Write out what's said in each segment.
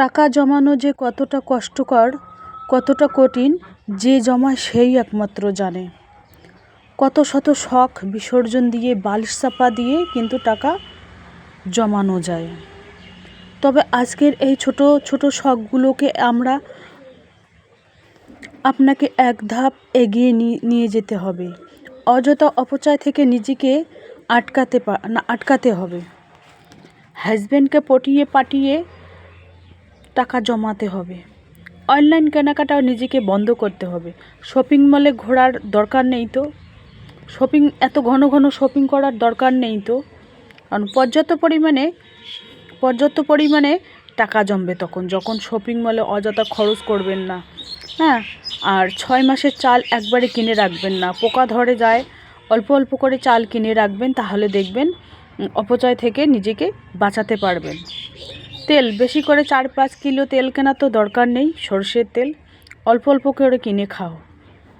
টাকা জমানো যে কতটা কষ্টকর, কতটা কঠিন, যে জমায় সেই একমাত্র জানে। কত শত শখ বিসর্জন দিয়ে, বালিশ চাপা দিয়ে কিন্তু টাকা জমানো যায়। তবে আজকের এই ছোট ছোট শখগুলোকে আমরা আপনাকে এক ধাপ এগিয়ে নিয়ে যেতে হবে। অযথা অপচয় থেকে নিজেকে আটকাতে না, আটকাতে হবে। হাজব্যান্ডকে পটিয়ে পাঠিয়ে টাকা জমাতে হবে। অনলাইন কেনাকাটাও নিজেকে বন্ধ করতে হবে। শপিং মলে ঘোরার দরকার নেই তো? শপিং, এত ঘন ঘন শপিং করার দরকার নেই তো? কারণ পর্যাপ্ত পরিমাণে পর্যাপ্ত পরিমাণে টাকা জমবে তখন, যখন শপিং মলে অযথা খরচ করবেন না। হ্যাঁ আর ছয় মাসের চাল একবারে কিনে রাখবেন না। পোকা ধরে যায়, অল্প অল্প করে চাল কিনে রাখবেন, তাহলে দেখবেন অপচয় থেকে নিজেকে বাঁচাতে পারবেন। তেল, বেশি করে চার পাঁচ কিলো তেল কেনা তো দরকার নেই, সর্ষের তেল। অল্প অল্প করে কিনে খাও।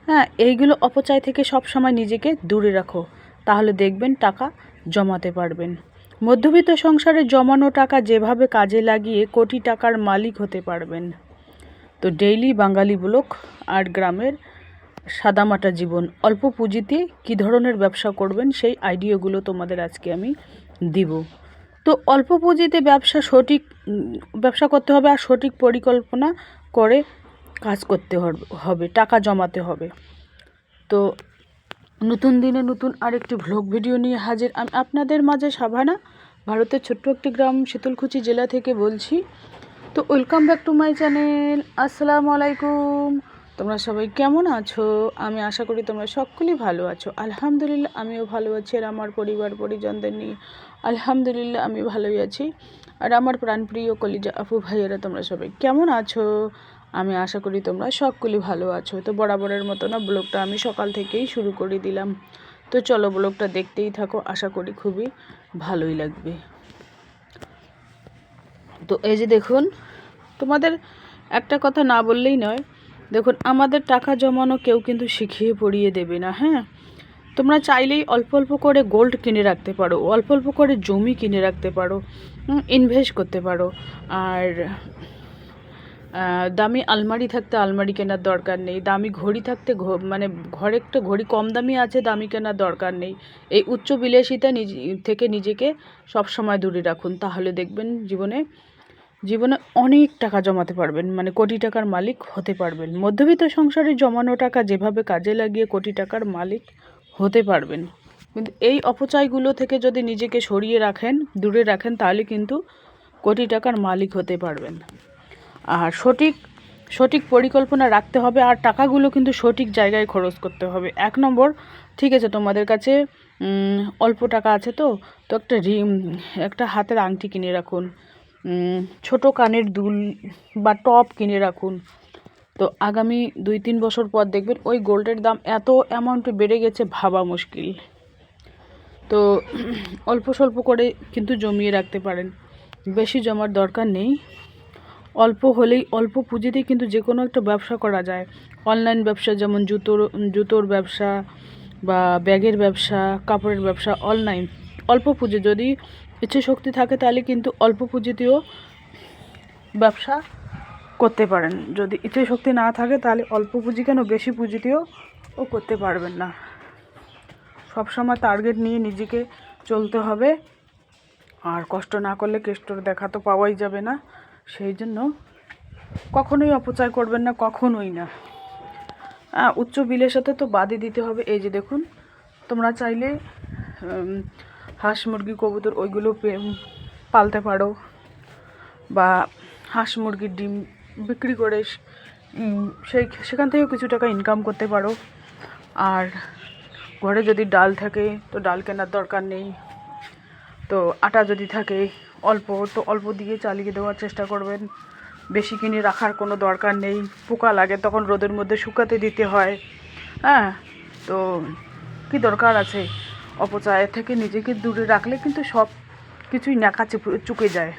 হ্যাঁ এইগুলো অপচয় থেকে সব সময় নিজেকে দূরে রাখো। তাহলে দেখবেন টাকা জমাতে পারবেন। মধ্যবিত্ত সংসারে জমানো টাকা যেভাবে কাজে লাগিয়ে কোটি টাকার মালিক হতে পারবেন। তো ডেইলি বাঙালি ব্লক আর গ্রামের সাদামাটা জীবন। অল্প পুঁজিতে কী ধরনের ব্যবসা করবেন সেই আইডিয়াগুলো তোমাদের আজকে আমি দিব। তো অল্প পুঁজিতে ব্যবসা সঠিক ব্যবসা করতে হবে আর সঠিক পরিকল্পনা করে কাজ করতে হবে, টাকা জমাতে হবে। তো নতুন দিনে নতুন আরেকটি ভ্লগ ভিডিও নিয়ে হাজির। আমি আপনাদের মাঝে সাভানা, ভারতের ছোট্ট একটি গ্রাম, শীতলকুচি জেলা থেকে বলছি। তো welcome back to my channel আসসালামু আলাইকুম। তোমরা সবাই কেমন আছো? আমি আশা করি তোমরা সকলেই ভালো আছো। আলহামদুলিল্লাহ, আমিও ভালো আছি আর আমার পরিবার, পরিজনদের নিয়ে আলহামদুলিল্লাহ আমি ভালোই আছি। আর আমার প্রাণপ্রিয় কলিজা আপু ভাইয়েরা, তোমরা সবাই কেমন আছো? আমি আশা করি তোমরা সকলেই ভালো আছো। তো বরাবরের মতো না, ব্লগটা আমি সকাল থেকেই শুরু করে দিলাম। তো চলো ব্লগটা দেখতেই থাকো, আশা করি খুবই ভালোই লাগবে। তো এই যে দেখুন, তোমাদের একটা কথা না বললেই নয় দেখুন, আমাদের টাকা জমানো কেউ কিন্তু শিখিয়ে পড়িয়ে দেবে না হ্যাঁ? তোমরা চাইলেই অল্প অল্প করে গোল্ড কিনে রাখতে পারো, অল্প অল্প করে জমি কিনে রাখতে পারো ইনভেস্ট করতে পারো। আর দামি আলমারি থাকতে আলমারি কেনার দরকার নেই, দামি ঘড়ি থাকতে মানে ঘরে একটা ঘড়ি কম দামি আছে, দামি কেনার দরকার নেই। এই উচ্চ বিলাসিতা নিজ, থেকে নিজেকে সব সময় দূরে রাখুন, তাহলে দেখবেন জীবনে জীবনে অনেক টাকা জমাতে পারবেন মানে কোটি টাকার মালিক হতে পারবেন। মধ্যবিত্ত সংসারে জমানো টাকা যেভাবে কাজে লাগিয়ে কোটি টাকার মালিক হতে পারবেন। কিন্তু এই অপচয়গুলো থেকে যদি নিজেকে সরিয়ে রাখেন, দূরে রাখেন, তাহলে কিন্তু কোটি টাকার মালিক হতে পারবেন। আর সঠিক সঠিক পরিকল্পনা রাখতে হবে, আর টাকাগুলো কিন্তু সঠিক জায়গায় খরচ করতে হবে। এক নম্বর, ঠিক আছে, তোমাদের কাছে অল্প টাকা আছে তো তো একটা রিম, একটা হাতের আংটি কিনে রাখুন। ছোট কানের দুল বা টপ কিনে রাখুন। তো আগামী দুই তিন বছর পর দেখবেন ওই গোল্ডের দাম এত অ্যামাউন্টে বেড়ে গেছে, ভাবা মুশকিল। তো অল্প স্বল্প করে কিন্তু জমিয়ে রাখতে পারেন। বেশি জমার দরকার নেই। অল্প হলেই, অল্প পুঁজিতেই কিন্তু যে কোনো একটা ব্যবসা করা যায়। অনলাইন ব্যবসা যেমন জুতোর জুতোর ব্যবসা বা ব্যাগের ব্যবসা, কাপড়ের ব্যবসা, অনলাইন। অল্প পুঁজি যদি ইচ্ছে শক্তি থাকে তাহলে কিন্তু অল্প পুঁজিতেও ব্যবসা করতে পারেন। যদি ইচ্ছে শক্তি না থাকে তাহলে অল্প পুঁজি কেন? বেশি পুঁজিতেও ও করতে পারবেন না। সবসময় টার্গেট নিয়ে নিজেকে চলতে হবে। আর কষ্ট না করলে কেষ্টর দেখা তো পাওয়াই যাবে না। সেই জন্য কখনোই অপচয় করবেন না কখনোই না। হ্যাঁ, উচ্চ বিলের সাথে তো বাদই দিতে হবে। এই যে দেখুন তোমরা চাইলে হাঁস, মুরগি, কবুতর ওইগুলো পালতে পারো। বা হাঁস মুরগির ডিম বিক্রি করে সেই সেখান থেকেও কিছু টাকা ইনকাম করতে পারো। আর ঘরে যদি ডাল থাকে, তো ডাল কেনার দরকার নেই। তো আটা যদি থাকে, অল্প, তো অল্প দিয়ে চালিয়ে দেওয়ার চেষ্টা করবেন। বেশি কিনে রাখার কোনো দরকার নেই। পোকা লাগে, তখন রোদের মধ্যে শুকাতে দিতে হয়। হ্যাঁ তো কি দরকার আছে? অপচয় থেকে নিজেকে দূরে রাখলে কিন্তু সব কিছুই ন্যাকা চুকে যায়।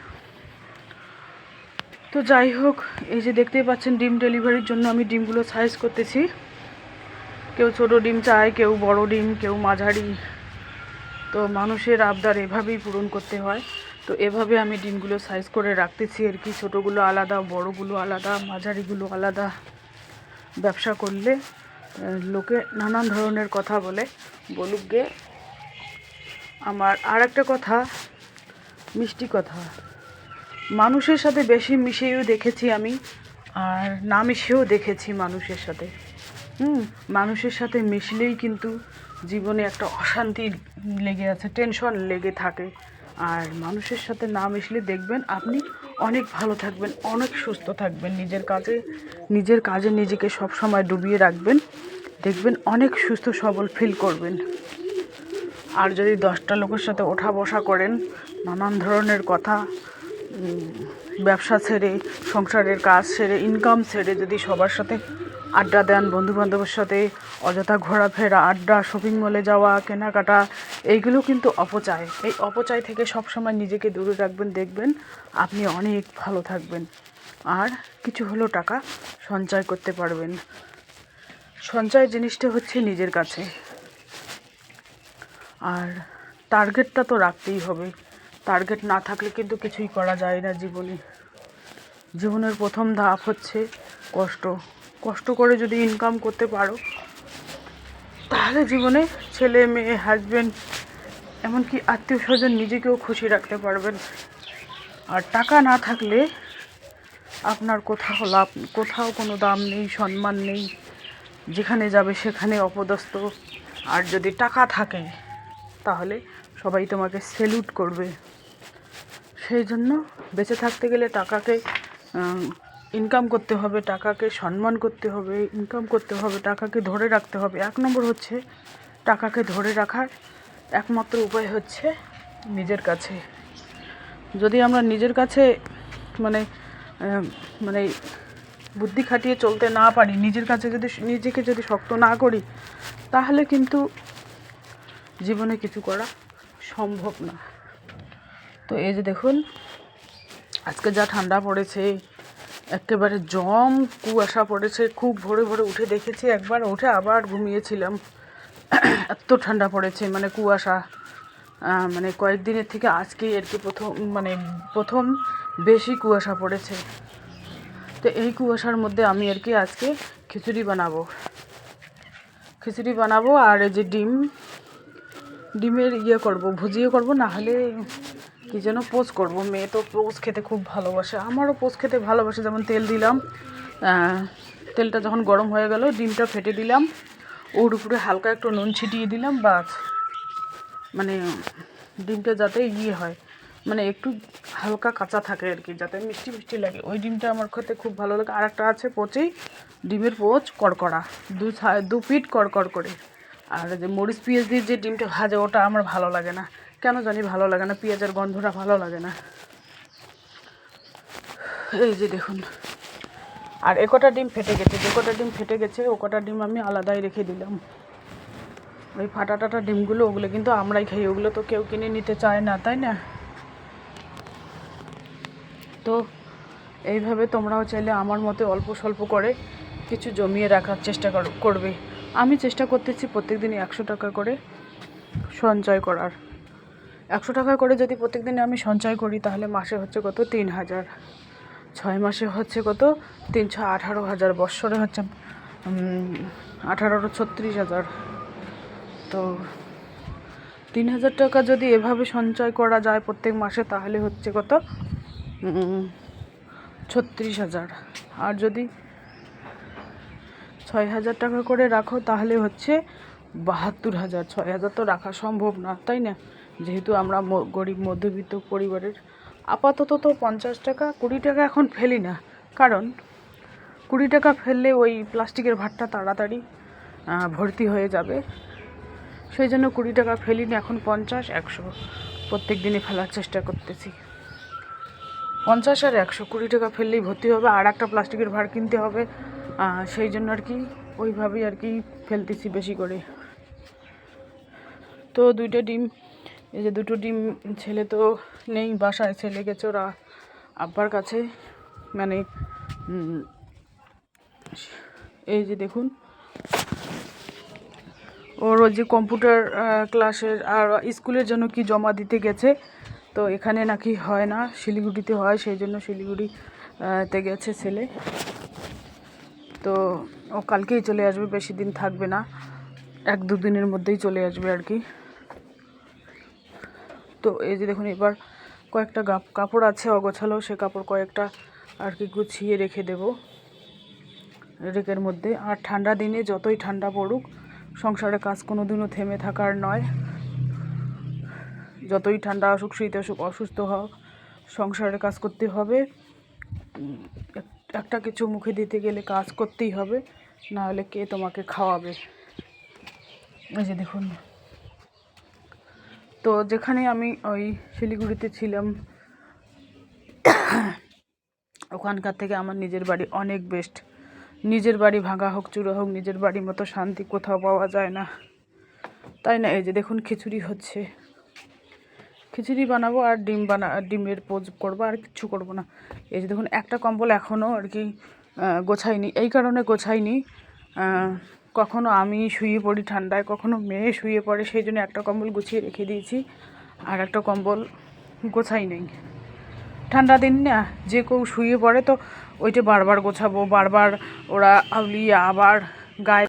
তো যাই হোক, এই যে দেখতেই পাচ্ছেন, ডিম ডেলিভারির জন্য আমি ডিমগুলো সাইজ করতেছি। কেউ ছোটো ডিম চায়, কেউ বড় ডিম, কেউ মাঝারি। তো মানুষের আবদার এভাবেই পূরণ করতে হয়। তো এভাবে আমি ডিমগুলো সাইজ করে রাখতেছি আর কি। ছোটোগুলো আলাদা, বড়গুলো আলাদা, মাঝারিগুলো আলাদা। ব্যবসা করলে লোকে নানান ধরনের কথা বলে। বলুক গে আমার আর একটা কথা, মিষ্টি কথা। মানুষের সাথে বেশি মিশেও দেখেছি আমি, আর না মিশেও দেখেছি মানুষের সাথে। হুম, মানুষের সাথে মিশলেই কিন্তু জীবনে একটা অশান্তি লেগে আছে, টেনশন লেগে থাকে। আর মানুষের সাথে না মিশলে দেখবেন আপনি অনেক ভালো থাকবেন, অনেক সুস্থ থাকবেন। নিজের কাজে নিজের কাজে নিজেকে সব সময় ডুবিয়ে রাখবেন। দেখবেন অনেক সুস্থ, সবল ফিল করবেন। আর যদি দশটা লোকের সাথে ওঠা বসা করেন, নানান ধরনের কথা ব্যবসা ছেড়ে, সংসারের কাজ ছেড়ে ইনকাম ছেড়ে যদি সবার সাথে আড্ডা দেন বন্ধু বান্ধবের সাথে, অযথা ঘোরাফেরা, আড্ডা শপিং মলে যাওয়া, কেনাকাটা, এইগুলো কিন্তু অপচয়। এই অপচয় থেকে সবসময় নিজেকে দূরে রাখবেন, দেখবেন আপনি অনেক ভালো থাকবেন। আর কিছু হলেও টাকা সঞ্চয় করতে পারবেন। সঞ্চয় জিনিসটা হচ্ছে নিজের কাছে। আর টার্গেটটা তো রাখতেই হবে। টার্গেট না থাকলে কিন্তু কিছুই করা যায় না জীবনে। জীবনের প্রথম ধাপ হচ্ছে কষ্ট। কষ্ট করে যদি ইনকাম করতে পারো, তাহলে জীবনে ছেলে, মেয়ে হাজব্যান্ড এমনকি আত্মীয় স্বজন নিজেকেও খুশি রাখতে পারবেন। আর টাকা না থাকলে আপনার কোথাও লাভ, কোথাও কোনো দাম নেই, সম্মান নেই। যেখানে যাবে সেখানে অপদস্থ। আর যদি টাকা থাকে তাহলে সবাই তোমাকে সেলুট করবে। সেই জন্য বেঁচে থাকতে গেলে টাকাকে ইনকাম করতে হবে, টাকাকে সম্মান করতে হবে ইনকাম করতে হবে, টাকাকে ধরে রাখতে হবে। এক নম্বর হচ্ছে টাকাকে ধরে রাখার একমাত্র উপায় হচ্ছে নিজের কাছে। যদি আমরা নিজের কাছে মানে মানে বুদ্ধি খাটিয়ে চলতে না পারি, নিজের কাছে যদি, নিজেকে যদি শক্ত না করি, তাহলে কিন্তু জীবনে কিছু করা সম্ভব না। তো এই যে দেখুন, আজকে যা ঠান্ডা পড়েছে, একেবারে জম কুয়াশা পড়েছে, খুব ভোরে ভোরে উঠে দেখেছি, একবার উঠে আবার ঘুমিয়েছিলাম। এত ঠান্ডা পড়েছে মানে কুয়াশা মানে কয়েকদিনের থেকে আজকেই আর কি প্রথম মানে প্রথম বেশি কুয়াশা পড়েছে। তো এই কুয়াশার মধ্যে আমি আর কি আজকে খিচুড়ি বানাবো। খিচুড়ি বানাবো আর এই যে ডিম ডিমের ইয়ে করব ভুজিয়ে করব না হলে কি যেন পোচ করব। মেয়ে তো পোচ খেতে খুব ভালোবাসে, আমারও পোচ খেতে ভালোবাসে, যেমন তেল দিলাম তেলটা যখন গরম হয়ে গেল, ডিমটা ফেটে দিলাম, ওর উপরে হালকা একটু নুন ছিটিয়ে দিলাম, বাস। মানে ডিমটা যাতে ইয়ে হয় মানে একটু হালকা কাঁচা থাকে আর কি, যাতে মিষ্টি মিষ্টি লাগে। ওই ডিমটা আমার খেতে খুব ভালো লাগে। আর একটা আছে পচেই ডিমের পোচ কড়কড়া, দু দু পিঠ কড়কড় করে। আর যে মরিচ পেঁয়াজ দিয়ে যে ডিমটা ভাজে, ওটা আমার ভালো লাগে না। কেন জানি ভালো লাগে না, পেঁয়াজের গন্ধটা ভালো লাগে না। এই যে দেখুন, আর এ কটা ডিম ফেটে গেছে, যে কটা ডিম ফেটে গেছে, ও কটা ডিম আমি আলাদাই রেখে দিলাম। ওই ফাটা টাটা ডিমগুলো, ওগুলো কিন্তু আমরাই খাই, ওগুলো তো কেউ কিনে নিতে চায় না, তাই না? তো এইভাবে তোমরাও চাইলে আমার মতে অল্প স্বল্প করে কিছু জমিয়ে রাখার চেষ্টা কর- করবে। আমি চেষ্টা করতেছি প্রত্যেকদিনই একশো টাকা করে সঞ্চয় করার। একশো টাকা করে যদি প্রত্যেকদিনে আমি সঞ্চয় করি, তাহলে মাসে হচ্ছে কত? তিন হাজার। ছয় মাসে হচ্ছে কত? তিনশো আঠারো হাজার। বৎসরে হচ্ছে আঠারো ছত্রিশ হাজার। তো তিন হাজার টাকা যদি এভাবে সঞ্চয় করা যায় প্রত্যেক মাসে, তাহলে হচ্ছে কত? ছত্রিশ হাজার। আর যদি ছয় হাজার টাকা করে রাখো, তাহলে হচ্ছে বাহাত্তর হাজার ছয় হাজার তো রাখা সম্ভব না, তাই না? যেহেতু আমরা গরিব মধ্যবিত্ত পরিবারের আপাতত তো পঞ্চাশ টাকা, কুড়ি টাকা এখন ফেলি না। কারণ কুড়ি টাকা ফেললে ওই প্লাস্টিকের ভাতটা তাড়াতাড়ি ভর্তি হয়ে যাবে। সেই জন্য কুড়ি টাকা ফেলি না এখন পঞ্চাশ, একশো। প্রত্যেক দিনই ফেলার চেষ্টা করতেছি। পঞ্চাশ আর একশো, কুড়ি টাকা ফেললেই ভর্তি হবে, আর একটা প্লাস্টিকের ভার কিনতে হবে। সেই জন্য আর কি ওইভাবেই আর কি ফেলতেছি বেশি করে। তো দুইটা ডিম, এই যে দুটো ডিম ছেলে তো নেই বাসায়, ছেলে গেছে ওরা আব্বার কাছে। মানে এই যে দেখুন, ওর ওই যে কম্পিউটার ক্লাসের আর স্কুলের জন্য কি জমা দিতে গেছে, তো এখানে নাকি হয় না, শিলিগুড়িতে হয়, সেই জন্য শিলিগুড়িতে গেছে ছেলে। তো ও কালকেই চলে আসবে, বেশি দিন থাকবে না। এক দু দিনের মধ্যেই চলে আসবে আর কি। তো এই যে দেখুন, এবার কয়েকটা কাপড় আছে অগোছালো, সে কাপড় কয়েকটা আর কি গুছিয়ে রেখে দেব। রেকের মধ্যে। আর ঠান্ডা দিনে যতই ঠান্ডা পড়ুক, সংসারে কাজ কোনো দিনও থেমে থাকার নয়। যতই ঠান্ডা আসুক, শীত আসুক, অসুস্থ হোক সংসারে কাজ করতে হবে। একটা কিছু মুখে দিতে গেলে কাজ করতেই হবে, না হলে কে তোমাকে খাওয়াবে? এই যে দেখুন। তো যেখানে আমি ওই শিলিগুড়িতে ছিলাম, ওখানকার থেকে আমার নিজের বাড়ি অনেক বেস্ট নিজের বাড়ি ভাঙা হোক চূড়া হোক, নিজের বাড়ির মতো শান্তি কোথাও পাওয়া যায় না। তাই না, এই যে দেখুন খিচুড়ি হচ্ছে। খিচুড়ি বানাবো আর ডিম বানা, ডিমের পোজ করব, আর কিচ্ছু করব না। এই যে দেখুন, একটা কম্বল এখনও আর কি গোছাইনি। এই কারণে গোছাইনি। কখনো আমি শুয়ে পড়ি ঠান্ডায়, কখনো মেয়ে শুয়ে পড়ে, সেই জন্য একটা কম্বল গুছিয়ে রেখে দিয়েছি। আর একটা কম্বল গোছাই নেই। ঠান্ডা দিন না, যে কেউ শুয়ে পড়ে তো ওইটা বারবার গোছাবো, বারবার ওরা আউলিয়ে আবার গায়ে